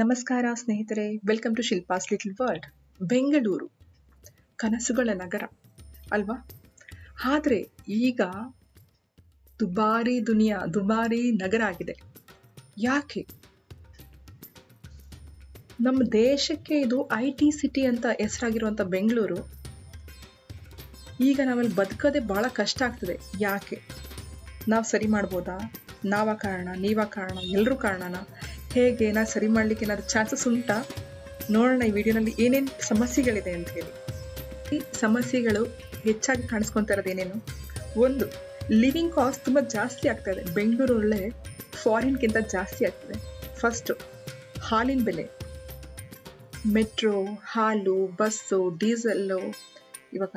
ನಮಸ್ಕಾರ ಸ್ನೇಹಿತರೆ welcome to Shilpa's little world Bengaluru, ಕನಸುಗಳ ನಗರ, ಅಲ್ವಾ? ಆದರೆ ಈಗ ದುಬಾರಿ ದುನಿಯಾ, ದುಬಾರಿ ನಗರ ಆಗಿದೆ. ಯಾಕೆ? ನಮ್ಮ ದೇಶಕ್ಕೆ ಇದು ಐ ಟಿ ಸಿಟಿ ಅಂತ ಹೆಸರಾಗಿರುವಂಥ ಬೆಂಗಳೂರು, ಈಗ ನಾವಲ್ಲಿ ಬದುಕೋದೇ ಭಾಳ ಕಷ್ಟ ಆಗ್ತದೆ. ಯಾಕೆ? ನಾವು ಸರಿ ಮಾಡ್ಬೋದಾ? ನಾವ ಕಾರಣ, ನೀವ ಕಾರಣ ಎಲ್ಲರೂ ಕಾರಣನ? ಹೇಗೆ ನಾನು ಸರಿ ಮಾಡಲಿಕ್ಕೆ ಏನಾದರೂ ಚಾನ್ಸಸ್ ಉಂಟಾ? ನೋಡೋಣ ಈ ವಿಡಿಯೋನಲ್ಲಿ ಏನೇನು ಸಮಸ್ಯೆಗಳಿದೆ ಅಂತ ಹೇಳಿ. ಈ ಸಮಸ್ಯೆಗಳು ಹೆಚ್ಚಾಗಿ ಕಾಣಿಸ್ಕೊತಾ ಇರೋದು ಏನೇನು? ಒಂದು ಲಿವಿಂಗ್ ಕಾಸ್ಟ್ ತುಂಬ ಜಾಸ್ತಿ ಆಗ್ತಾ ಇದೆ. ಬೆಂಗಳೂರು ಒಳ್ಳೆ ಫಾರಿನ್ಗಿಂತ ಜಾಸ್ತಿ ಆಗ್ತದೆ. ಫಸ್ಟು ಹಾಲಿನ ಬೆಲೆ. ಮೆಟ್ರೋ ಹಾಲು, ಬಸ್ಸು ಡೀಸೆಲ್ಲು ಇವಾಗ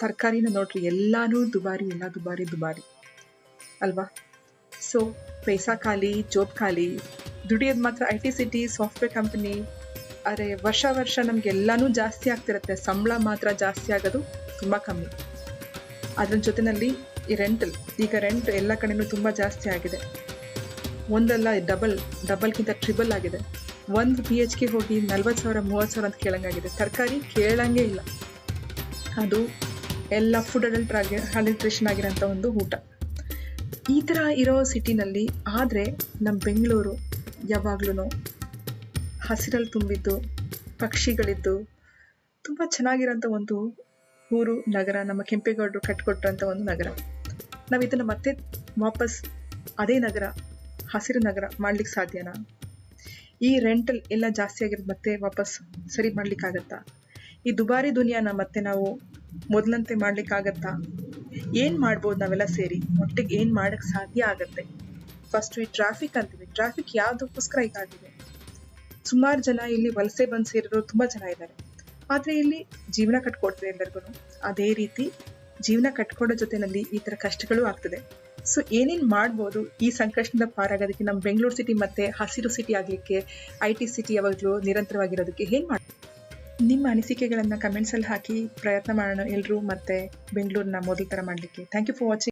ತರಕಾರಿನ ನೋಡ್ರಿ, ಎಲ್ಲಾನು ದುಬಾರಿ, ಎಲ್ಲ ದುಬಾರಿ ದುಬಾರಿ. ಅಲ್ವಾ? ಸೊ ಪೈಸಾ ಖಾಲಿ ಜೋಬ್ ಖಾಲಿ ದುಡಿಯೋದು ಮಾತ್ರ I T city software company ಅರೆ ವರ್ಷ ವರ್ಷ ನಮಗೆಲ್ಲನೂ ಜಾಸ್ತಿ ಆಗ್ತಿರುತ್ತೆ. ಸಂಬಳ ಮಾತ್ರ ಜಾಸ್ತಿ ಆಗೋದು ತುಂಬ ಕಮ್ಮಿ. ಅದ್ರ ಜೊತೆಯಲ್ಲಿ ಈ ರೆಂಟಲ್ ಈಗ ರೆಂಟ್ ಎಲ್ಲ ಕಡೆನೂ ತುಂಬ ಜಾಸ್ತಿ ಆಗಿದೆ. ಒಂದಲ್ಲ ಡಬಲ್ ಡಬಲ್ಗಿಂತ ಟ್ರಿಬಲ್ ಆಗಿದೆ. ಒಂದು ಪಿ ಎಚ್ ಕೆ ಹೋಗಿ ನಲ್ವತ್ತು ಸಾವಿರ ಮೂವತ್ತು ಸಾವಿರ ಅಂತ ಕೇಳಂಗಾಗಿದೆ. ತರಕಾರಿ ಕೇಳಂಗೆ ಇಲ್ಲ. ಅದು ಎಲ್ಲ ಫುಡ್ ಅಡಲ್ಟ್ ಆಗಿ ಅಡಲ್ಟ್ರೇಷನ್ ಆಗಿರೋಂಥ ಒಂದು ಊಟ. ಈ ಥರ ಇರೋ ಸಿಟಿನಲ್ಲಿ ಆದರೆ ನಮ್ಮ ಬೆಂಗಳೂರು ಯಾವಾಗ್ಲೂ ಹಸಿರಲ್ಲಿ ತುಂಬಿದ್ದು, ಪಕ್ಷಿಗಳಿದ್ದು, ತುಂಬ ಚೆನ್ನಾಗಿರೋಂಥ ಒಂದು ಊರು, ನಗರ, ನಮ್ಮ ಕೆಂಪೇಗೌಡರು ಕಟ್ಕೊಟ್ಟಂಥ ಒಂದು ನಗರ. ನಾವು ಇದನ್ನು ಮತ್ತೆ ವಾಪಸ್ ಅದೇ ನಗರ, ಹಸಿರು ನಗರ ಮಾಡ್ಲಿಕ್ಕೆ ಸಾಧ್ಯನಾ? ಈ ರೆಂಟಲ್ ಎಲ್ಲ ಜಾಸ್ತಿ ಆಗಿರೋದು ಮತ್ತೆ ವಾಪಸ್ ಸರಿ ಮಾಡ್ಲಿಕ್ಕಾಗತ್ತಾ? ಈ ದುಬಾರಿ ದುನಿಯಾನ ಮತ್ತೆ ನಾವು ಮೊದಲಂತೆ ಮಾಡ್ಲಿಕ್ಕಾಗತ್ತಾ? ಏನು ಮಾಡ್ಬೋದು ನಾವೆಲ್ಲ ಸೇರಿ? ಒಟ್ಟಿಗೆ ಏನು ಮಾಡೋಕ್ಕೆ ಸಾಧ್ಯ ಆಗತ್ತೆ? ಫಸ್ಟ್ ಈ ಟ್ರಾಫಿಕ್ ಅಂತೀವಿ. ಟ್ರಾಫಿಕ್ ಯಾವುದಕ್ಕೋಸ್ಕರ ಹೀಗಾಗಿದೆ ಸುಮಾರು ಜನ ಇಲ್ಲಿ ವಲಸೆ ಬಂದು ಸೇರಿರೋರು ತುಂಬ ಜನ ಇದ್ದಾರೆ. ಆದರೆ ಇಲ್ಲಿ ಜೀವನ ಕಟ್ಕೊಡ್ತದೆ ಎಲ್ಲರಿಗೂ ಅದೇ ರೀತಿ ಜೀವನ ಕಟ್ಕೊಡೋ ಜೊತೆನಲ್ಲಿ ಈ ಥರ ಕಷ್ಟಗಳು ಆಗ್ತದೆ. ಸೊ ಏನೇನು ಮಾಡ್ಬೋದು? ಈ ಸಂಕಷ್ಟದಿಂದ ಪಾರಾಗೋದಕ್ಕೆ ನಮ್ಮ ಬೆಂಗಳೂರು ಸಿಟಿ ಮತ್ತೆ ಹಸಿರು ಸಿಟಿ ಆಗಲಿಕ್ಕೆ ಐ ಟಿ ಸಿಟಿ ಯಾವಾಗಲೂ ನಿರಂತರವಾಗಿರೋದಕ್ಕೆ ಏನು ಮಾಡಿ? ನಿಮ್ಮ ಅನಿಸಿಕೆಗಳನ್ನು ಕಮೆಂಟ್ಸಲ್ಲಿ ಹಾಕಿ ಪ್ರಯತ್ನ ಮಾಡೋಣ ಎಲ್ಲರೂ ಮತ್ತೆ ಬೆಂಗಳೂರನ್ನ ಮೊದಲ ಥರ ಮಾಡಲಿಕ್ಕೆ. Thank you for watching